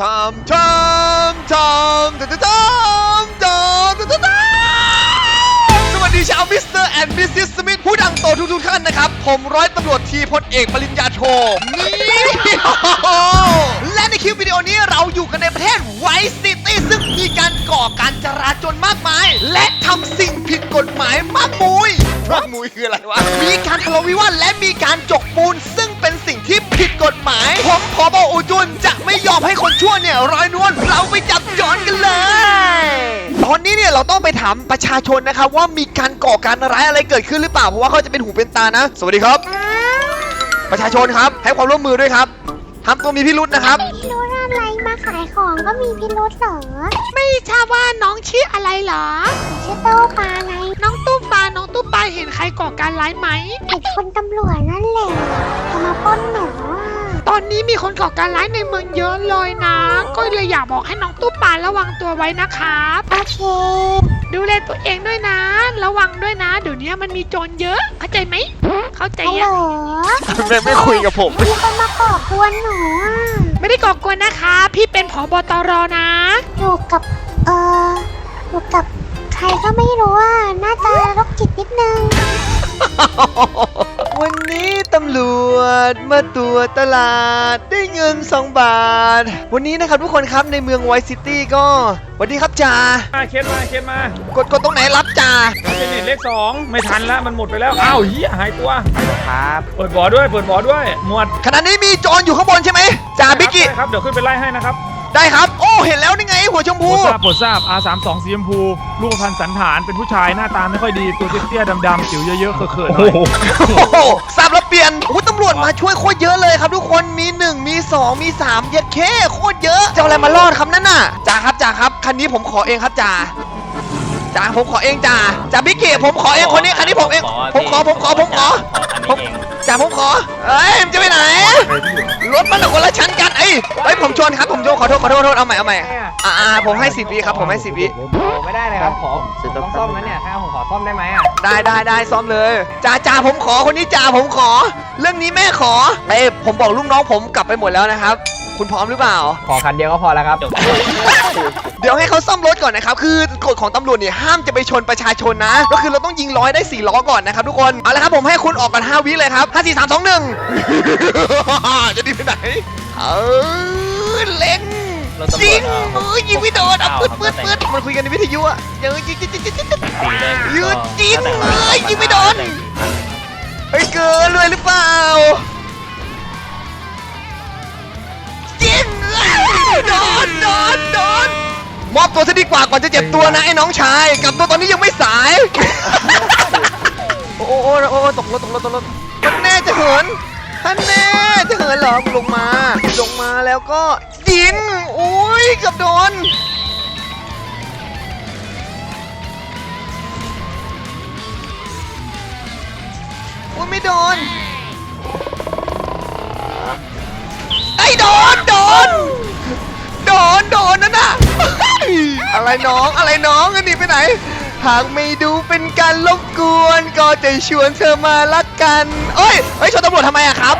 ทำทำทำทำทำทำทำทำทำสวัสดีชาวมิสเตอร์แอนด์มิสซิสสมิธผู้ดังโตทุกๆท่านนะครับ ผมร้อยตำรวจทีพลเอกปริญญาโทนี่และในคลิปวิดีโอนี้เราอยู่กันในประเทศไวท์ซิตี้ซึ่งมีการก่อการจราจรมากมาย และทำสิ่งผิดกฎหมายมากมุยมากมุยคืออะไรวะ มีการทะเลาะวิวาทและมีการจกปู ยอมให้คนชั่วเนี่ยร้อยนวลเราไปจับจอนกันเลย ตอนนี้เนี่ยเราต้องไปถามประชาชนนะครับว่ามีการก่อการร้ายอะไรเกิดขึ้นหรือเปล่าเพราะว่าเขาจะเป็นหูเป็นตานะ สวัสดีครับ ประชาชนครับให้ความร่วมมือด้วยครับทำตัวมีพิรุษนะครับ พิรุธอะไรมาขายของก็มีพิรุธเหรอไม่ทราบว่าน้องชื่ออะไรเหรอ ชื่อโตปลาไงน้องตู้ปลาน้องตู้ปลาเห็นใครก่อการร้ายไหมไอ้คนตำรวจนั่นแหละจะมาปล้นหนูอะ ตอนนี้มีคนก่อการร้ายในเมืองเยอะเลยนะ ก็เลยอยากบอกให้น้องตู้ปลาระวังตัวไว้นะครับโอเคดูแลตัวเองด้วยนะ ระวังด้วยนะ เดี๋ยวนี้มันมีโจรเยอะ เข้าใจไหม เข้าใจฮัลโหลยังไม่ไม่คุยกับผม มีคนมาก่อกวนหนูอะไม่ได้ก่อกวนนะคะ พี่เป็นผอบตรนะ อยู่กับเอออยู่กับใครก็ไม่รู้อะหน้าตาโรคจิตนิดนึงวันนี้ตำรวจมาตรวจตลาดได้เงิน 2 บาท วันนี้นะครับทุกคนครับในเมืองไวท์ซิตี้ก็สวัสดีครับจ่ามาเคสมาเคสมากดกดตรงไหนรับจ่าเจเน็ตเลขสองไม่ทันแล้วมันหมดไปแล้วอ้าวเฮียหายตัวครับเปิดบ่อด้วยเปิดบ่อด้วยหมวดขณะนี้มีโจรอยู่ข้างบนใช่ไหมจ่าบิกกี้ได้ครับเดี๋ยวขึ้นไปไล่ให้นะครับ ได้ครับ โอ้เห็นแล้วนี่ไง หัวชมโปรพูดทราบโปรดทราบ R32 สีชมพูลูกพันธุ์สันฐานเป็นผู้ชายหน้าตาไม่ค่อยดีตัวเตี้ยๆดำๆผิวเยอะๆเขินๆหน่อยโอ้โหทราบแล้วเปลี่ยนโอ้โหตำรวจมาช่วยโคตรเยอะเลยครับทุกคนมี 1 มี 2 มี 3 เย็ดเคโคตรเยอะจะเอาอะไรมารอดครับนั่นน่ะจ่าครับจ่าครับคันนี้ผมขอเองครับจ่าจ่าผมขอเองจ่าจ่าบิกกี้ผมขอเองคนนี้คันนี้ผมเองผมขอผมขอผมขอผมจ่าผมขอเอ้ยมันจะไปไหนรถมันคนละชั้นกันเอ้ยเอ้ยผมชนครับผมชน ขอโทษขอโทษขอโทษเอาใหม่เอาใหม่อ่าอ่าผมให้สิบวิครับผมให้สิบวิโอ้ไม่ได้เลยครับขอผมต้องซ่อมนะเนี่ยถ้าผมขอซ่อมได้ไหมอะได้ได้ได้ซ้อมเลยจ่าจ่าผมขอคนนี้จ่าผมขอ เรื่องนี้แม่ขอเอ้ยผมบอกลูกน้องผมกลับไปหมดแล้วนะครับ คุณพร้อมหรือเปล่า ขอคันเดียวก็พอแล้วครับเดี๋ยวให้เขาซ่อมรถก่อนนะครับ คือกฎของตำรวจเนี่ยห้ามจะไปชนประชาชนนะ ก็คือเราต้องยิงร้อยได้4ล้อก่อนนะครับทุกคน เอาละครับผมให้คุณออกกัน 5 วิเลยครับ 5 4 3 2 1 จะดีไปไหน เออเล็ง ยิงเออยิงไม่โดนเอาปืดปืดปืดมันคุยกันในวิทยุอะยังยิงยิงยิงยิงยิงยืดยิงเลย ยิงไม่โดน เฮ้ยเกินเลยหรือเปล่ายิงโดนโดนโดนมอบตัวซะดีกว่าก่อนจะเจ็บตัวนะไอ้น้องชายกลับตัวตอนนี้ยังไม่สาย โอ้โอ้โอ้โอ้ตกรถตกรถตกรถท่านแน่จะเหินท่านแน่จะเหินเหรอลงมา ลงมาแล้วก็ยิงโอ้ยกือบโดนโอ้ยไม่โดนไอ้โดนโดนโดนโดนนั่นน่ะอะไรน้องอะไรน้องอันนี้ไปไหน หากไม่ดูเป็นการรบกวน ก็จะชวนเธอมารักกัน เอ้ยเฮ้ยชนตำรวจทำไมอะครับ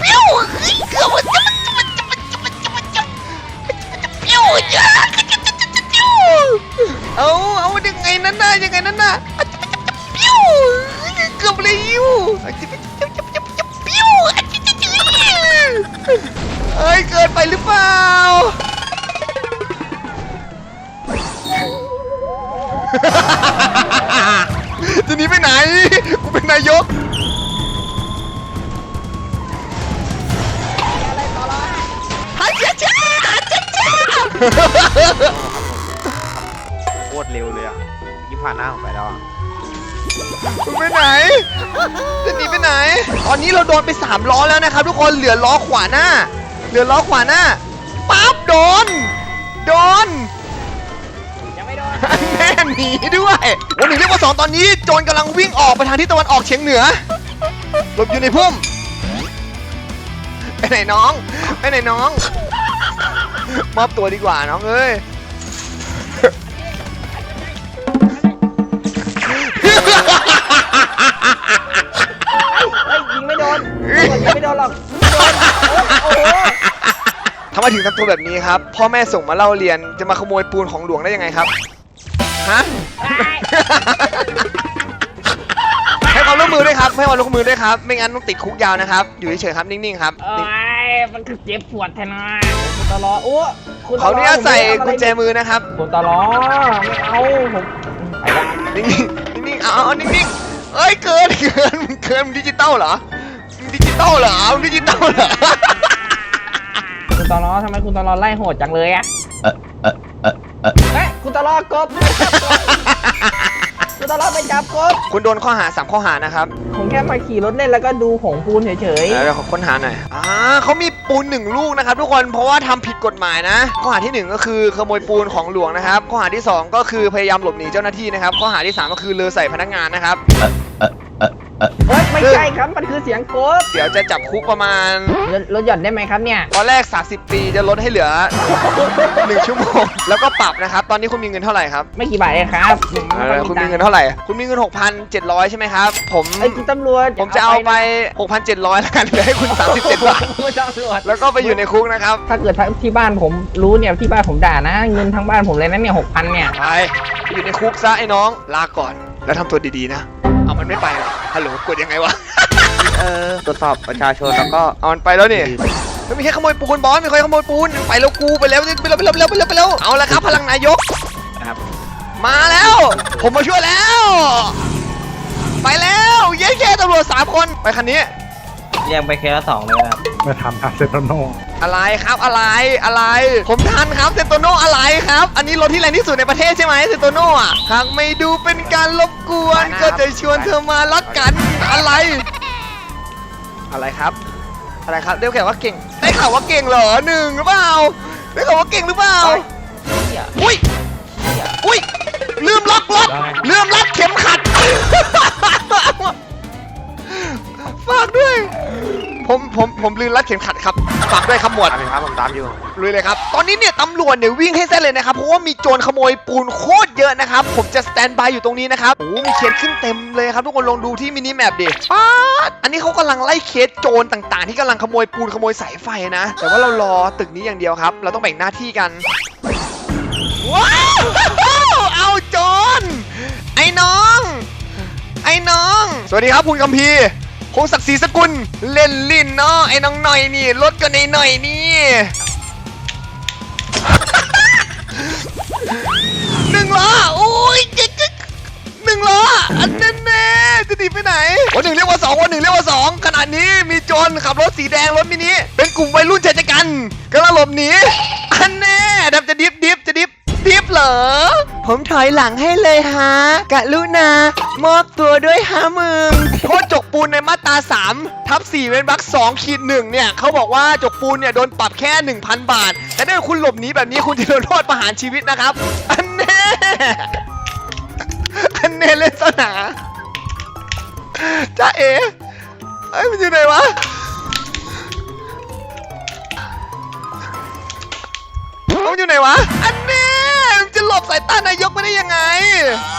ปี้ยวเฮ้ยเกือบจะมันจะมันจะมันจะมันจะมันจะมันจะเปี้ยวจ้าเอาเอายังไงนั่นน่ะยังไงนั่นน่ะปี้วเกือบเลยอยู่ปี้วเอ้ยเกินไปหรือเปล่าจะหนีไปไหน กูเป็นนายก โคตรเร็วเลยอะยี่ผ่านหน้าผมไปแล้วอะมึงไปไหนจะหนีไปไหน ตอนนี้เราโดนไปสามล้อแล้วนะครับ ทุกคนเหลือล้อขวาหน้า เหลือล้อขวาหน้าปั๊บโดน โดนยังไม่โดนแม่หนีด้วยวันหนึ่งเรียกว่าสองตอนนี้โจรกำลังวิ่งออกไปทางทิศตะวันออกเฉียงเหนือหลบอยู่ในพุ่มไปไหนน้องไปไหนน้อง มอบตัวดีกว่าน้องเอ้ยเฮ้ยยิงไม่โดนตำรวจยิงไม่โดนหรอกไม่โดนโอ้โหทำไมถึงทำตัวแบบนี้ครับ พ่อแม่ส่งมาเล่าเรียนจะมาขโมยปูนของหลวงได้ยังไงครับฮะ ให้ความร่วมมือด้วยครับให้ความร่วมมือด้วยครับ ไม่งั้นต้องติดคุกยาวนะครับ อยู่เฉยๆครับนิ่งๆครับ เอ้ย มันคือเจ็บปวดแทนนะคุณตลออ้คุณตลเขาเนี่ยใส่กุญแจมือนะครับคุณตลอไม่เอาผมไปละนิ่งๆนิ่งๆเอาเอานิ่งๆเอ้ยเกินเกินมึงเกินมึงดิจิตอลเหรอมึงดิจิตอลเหรอมึงดิจิตอลเหรอคุณตลอทำไมคุณตลอไล่โหดจังเลยอะเฮ้ยคุณตลอกบ คุณตลอไปจับกบคุณโดนข้อหาสามข้อหานะครับผมแค่มาขี่รถเล่นแล้วก็ดูผงปูนเฉยเดี๋ยวขอค้นหาหน่อยอ่าเขามีปูนหนึ่งลูกนะครับ ทุกคนเพราะว่าทำผิดกฎหมายนะ ข้อหาที่หนึ่งก็คือขโมยปูนของหลวงนะครับ ข้อหาที่สองก็คือพยายามหลบหนีเจ้าหน้าที่นะครับ ข้อหาที่สามก็คือเลอใส่พนักงานนะครับๆ เฮ้ยไม่ใช่ครับมันคือเสียงกบเดี๋ยวจะจับคุกประมาณรถรถหย่อนได้ไหมครับเนี่ย ตอนแรก 30 ปีจะลดให้เหลือ 1 ชั่วโมง แล้วก็ปรับนะครับ ตอนนี้คุณมีเงินเท่าไหร่ครับไม่กี่บาทเองครับผมเอไม่ออยคุณตัมีงเงินเท่าไหร่ คุณมีเงิน 6,700 ใช่ไหมครับ ผม ไอ้ยคุณตำรวจผมจะเอาไป 6,700แล้วกันเหลือให้คุณ 37บาท คุณตำรวจแล้วก็ไปอยู่ในคุกนะครับ ถ้าเกิดที่บ้านผมรู้เนี่ยที่บ้านผมด่านะ เงินทั้งบ้านผมเลยนะเนี่ยหกพันเนี่ย ไป อยู่ในคุกซะไอ้น้อง ลาก่อน แล้วทำตัวดีๆนะ เอามันไม่ไปหรอฮัลโหลกดยังไงวะ เออตรวจสอบประชาชนแล้วก็เอามันไปแล้วนี่ไม่มีแค่ขโมยปูนบอสมีใครขโมยปูนไปแล้วกูไปแล้วไปแล้วไปแล้วไปแล้วไปแล้วไปแล้วเอาละครับพลังนายกนะครับมาแล้ว ผมมาช่วยแล้ว ไปแล้วเย้แค่ตำรวจสามคนไปคันนี้ เรียงไปเคสละสองเลยนะครับ มาทำทาเซตโน อะไรครับอะไรอะไร ผมทันครับเซนโตโนอะไรครับ อันนี้รถที่แรงที่สุดในประเทศใช่ไหมเซนโตโนอะหากไม่ดูเป็นการรบกวน ก็จะชวนเธอมารักกันอะไร อะไรครับอะไรครับเรียกแค่ว่าเก่งได้ข่าวว่าเก่งเหรอหนึ่งหรือเปล่าได้ข่าวว่าเก่งหรือเปล่าอุ้ยอุ้ยลืมล็อกรถลืมรัดเข็มขัดฝากด้วย ผมผมผมลืมรัดเข็มขัดครับฝากด้วยครับหมวดครับผมตามอยู่ลุยเลยครับ ตอนนี้เนี่ยตำรวจเนี่ยวิ่งให้เส้นเลยนะครับ เพราะว่ามีโจรขโมยปูนโคตรเยอะนะครับ ผมจะสแตนบายอยู่ตรงนี้นะครับ โอ้โหมีเคสขึ้นเต็มเลยครับ ทุกคนลองดูที่มินิแมปดิป๊าดอันนี้เขากำลังไล่เคสโจรต่างๆ ที่กำลังขโมยปูนขโมยสายไฟนะ แต่ว่าเรารอตึกนี้อย่างเดียวครับ เราต้องแบ่งหน้าที่กันว้าวเอาโจรไอ้น้อง ไอ้น้อง สวัสดีครับคุณคัมพี ร์คงศักดิ์ศรีสกุลเล่นลิ้นเนาะไอ้น้องหน่อยนี่รถก็ในหน่อยนี่หนึ่งล้อโอ้ยเจ๊กหนึ่งล้ออันแน่แน่จะหนีไปไหนวันหนึ่งเรียกว่าสองวันหนึ่งเรียกว่าสองขณะนี้มีโจรขับรถสีแดงรถมินิเป็นกลุ่มวัยรุ่นชายชะกันกำลังหลบหนีอันแน่ดับจะดิฟดิฟ จะดิฟดิฟเหรอ ผมถอยหลังให้เลยฮะกะลุนามอบตัวด้วยฮะมึงโทษจกปูนในมาตรา3ทับ4เว้นวรรค2ขีดหนึ่งเนี่ยเขาบอกว่าจกปูนเนี่ยโดนปรับแค่ 1,000 บาท แต่ถ้าคุณหลบหนีแบบนี้คุณจะโดนโทษประหารชีวิตนะครับ อันแน่อันเน่เลสนาจ้าเอ๋ไอ้ยมันอยู่ไหนวะมันอยู่ไหนวะ ตานายกไม่ได้ยังไง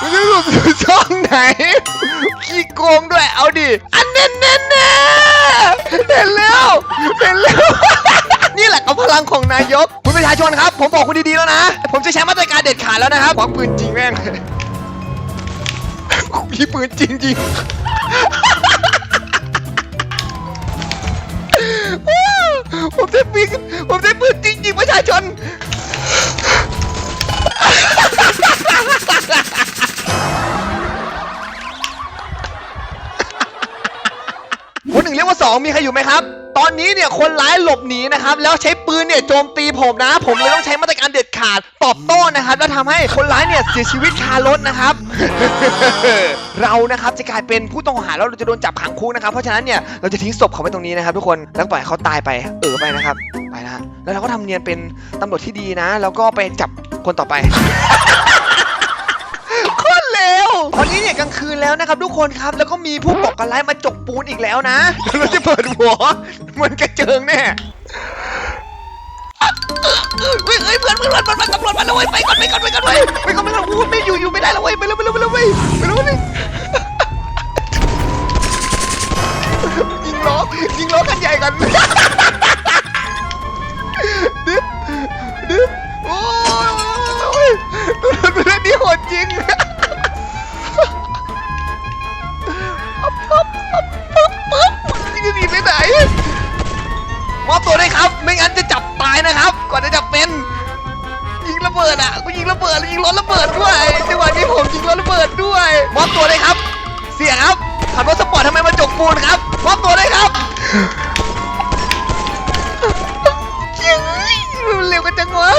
มันจะหลบอยู่ช่องไหน ขี้โกงด้วย เอาดิ อันเน่แน่แน่เห็นแล้วเห็นแล้ว นี่แหละกับพลังของนายก คุณประชาชนครับ ผมบอกคุณดีๆแล้วนะ ผมจะใช้มาตรการเด็ดขาดแล้วนะครับควักปืนจริงแม่งมีปืนจริงจริงผมได้ปืนผมได้ปืนจริงจริงประชาชน คนหนึ่งเรียกว่าสองมีใครอยู่ไหมครับ ตอนนี้เนี่ยคนร้ายหลบหนีนะครับ แล้วใช้ปืนเนี่ยโจมตีผมนะ ผมเลยต้องใช้มาตรการเด็ดขาดตอบโต้นะครับ แล้วทำให้คนร้ายเนี่ยเสียชีวิตคารถนะครับ เรานะครับจะกลายเป็นผู้ต้องหาแล้วเราจะโดนจับขังคุกนะครับ เพราะฉะนั้นเนี่ยเราจะทิ้งศพเขาไว้ตรงนี้นะครับ ทุกคนแล้วปล่อยให้เขาตายไปเออไปนะครับ ไปนะแล้วเราก็ทำเนียนเป็นตำรวจที่ดีนะ แล้วก็ไปจับคนต่อไป ตอนนี้เนี่ยกลางคืนแล้วนะครับทุกคนครับแล้วก็มีผู้ก่อกกระไรมาจกปูนอีกแล้วนะเราจะเปิดหัวมันกระเจิงแน่เฮ้ยเฮ้ยเพื่อนเพื่อนมันมันตำรวจมาแล้วเว้ยไปก่อนไปก่อนไปก่อนไปไปก่อนไปก่อนอู้ไม่อยู่อยู่ไม่ได้แล้วเว้ยไปแล้วไปแล้วไปแล้วไปแล้วไปยิงล้อยิงล้อกันใหญ่กันดึ๊บดึ๊บโอ้ยตัวนั้นตัวนี่โหดจริง อบตัวเลยครับ ไม่งั้นจะจับตายนะครับ ก่อนจะจับเป็น ยิงระเบิดอะกูยิงระเบิดยิงรถระเบิดด้วยจังหวะนี้ผมยิงรถระเบิดด้วยมอบตัวเลยครับ เสียครับขับรถสปอร์ตทำไมมาจกปูนครับมอบตัวเลยครับเฮ้ยมันเร็วกันจังวะ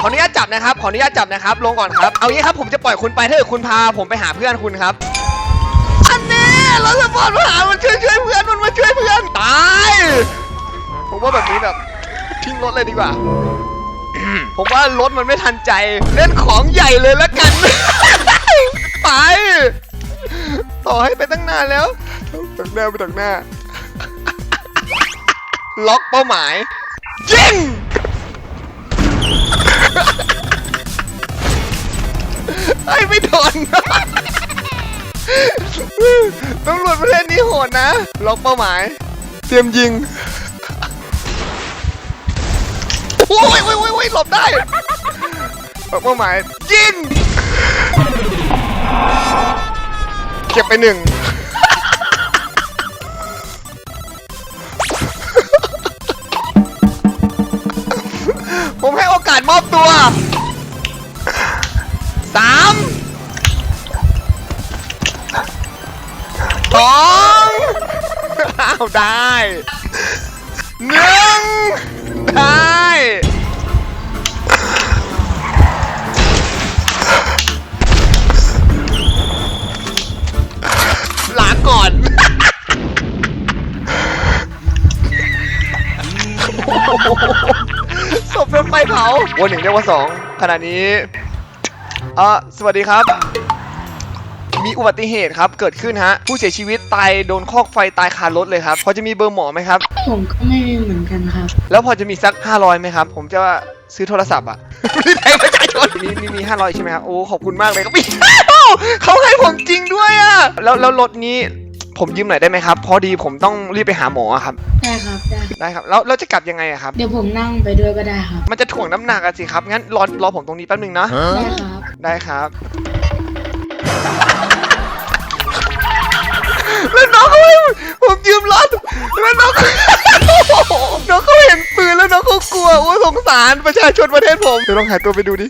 ขออนุญาตจับนะครับ ขออนุญาตจับนะครับ ลงก่อนครับ เอางี้ครับ ผมจะปล่อยคุณไปถ้าเกิดคุณพาผมไปหาเพื่อนคุณครับ อันนี้รถสปอร์ตมาหามันช่วยช่วยเพื่อน มันมาช่วยเพื่อน ตาย ผมว่าแบบนี้แบบทิ้งรถเลยดีกว่า ผมว่ารถมันไม่ทันใจ เล่นของใหญ่เลยแล้วกัน ไป ต่อให้ไปตั้งนานแล้วตักหน้าไปตักหน้า ล็อกเป้าหมาย ยิงไอ้ยไม่โดนตำรวจประเทศนี้โหดนะ ล็อกเป้าหมาย เตรียมยิง โอ้ยโอ้ยโอ้ยโอ้ยหลบได้เป้าหมายยิงเก็บไปหนึ่งผมให้โอกาสมอบตัวสามสองอ้าวได้หนึ่ง ได้ ลาก่อน ศพโดนไฟเผาวันหนึ่งเรียกว่าสองขณะนี้ เอ่อสวัสดีครับ มีอุบัติเหตุครับเกิดขึ้นฮะผู้เสียชีวิตตายโดนคอกไฟตายคารถเลยครับพอจะมีเบอร์หมอไหมครับ ผมก็ไม่มีเหมือนกันครับ แล้วพอจะมีสัก 500ไหมครับ ผมจะซื้อโทรศัพท์อะไม่ได้ประชาชนมีมีมี500ใช่ไหมครับโอ้ขอบคุณมากเลยครับเขาให้ผมจริงด้วยอะแล้วแล้วรถนี้ผมยืมหน่อยได้ไหมครับ พอดีผมต้องรีบไปหาหมออะครับ ได้ครับ ได้ ได้ครับ แล้วเราจะกลับยังไงอะครับ เดี๋ยวผมนั่งไปด้วยก็ได้ครับ มันจะถ่วงน้ำหนักอะสิครับ งั้นรอรอผมตรงนี้แป๊บนึงนะ ได้ครับ ได้ครับ แล้วน้องเขาให้ผมยืมรถแล้วน้องน้องเขาเห็นปืนแล้วน้องเขากลัวโอ้สงสารประชาชนประเทศผมเดี๋ยวลองหาตัวไปดูดิ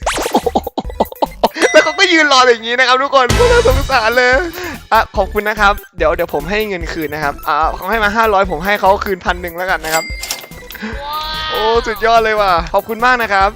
แล้วเขาก็ยืนรออย่างนี้นะครับทุกคนพวกเราสงสารเลยอะขอบคุณนะครับเดี๋ยวเดี๋ยวผมให้เงินคืนนะครับอ่าเขาให้มา 500 ผมให้เขาคืนพันหนึ่งแล้วกันนะครับ โอ้สุดยอดเลยว่ะขอบคุณมากนะครับ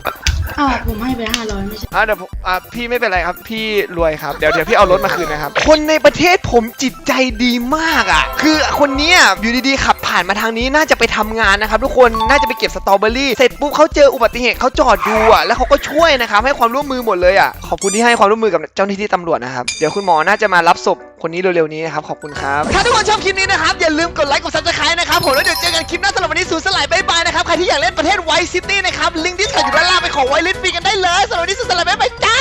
อ้าวผมให้ไปห้าร้อยไม่ใช่ อะเดี๋ยวผมอะพี่ไม่เป็นไรครับ พี่รวยครับ เดี๋ยวเดี๋ยวพี่เอารถมาคืนนะครับ คนในประเทศผมจิตใจดีมากอะ คือคนเนี้ยอยู่ดีๆขับผ่านมาทางนี้น่าจะไปทำงานนะครับทุกคน น่าจะไปเก็บสตรอเบอรี่ เสร็จปุ๊บเขาเจออุบัติเหตุเขาจอดดูอะ แล้วเขาก็ช่วยนะครับให้ความร่วมมือหมดเลยอะ ขอบคุณที่ให้ความร่วมมือกับเจ้าหน้าที่ตำรวจนะครับ เดี๋ยวคุณหมอน่าจะมารับศพคนนี้เร็วๆนี้นะครับขอบคุณครับถ้าทุกคนชอบคลิปนี้นะครับอย่าลืมกดไลค์กดซับสไครต์นะครับผมแล้วเดี๋ยวเจอกันคลิปหน้าสำหรับวันนี้สูสลายบายบายนะครับใครที่อยากเล่นประเทศไวซิตี้นะครับลิงก์ที่ใส่อยู่ด้านล่างไปขอไวลิสฟรีกันได้เลยสำหรับวันนี้สูสลายบายบายจ้า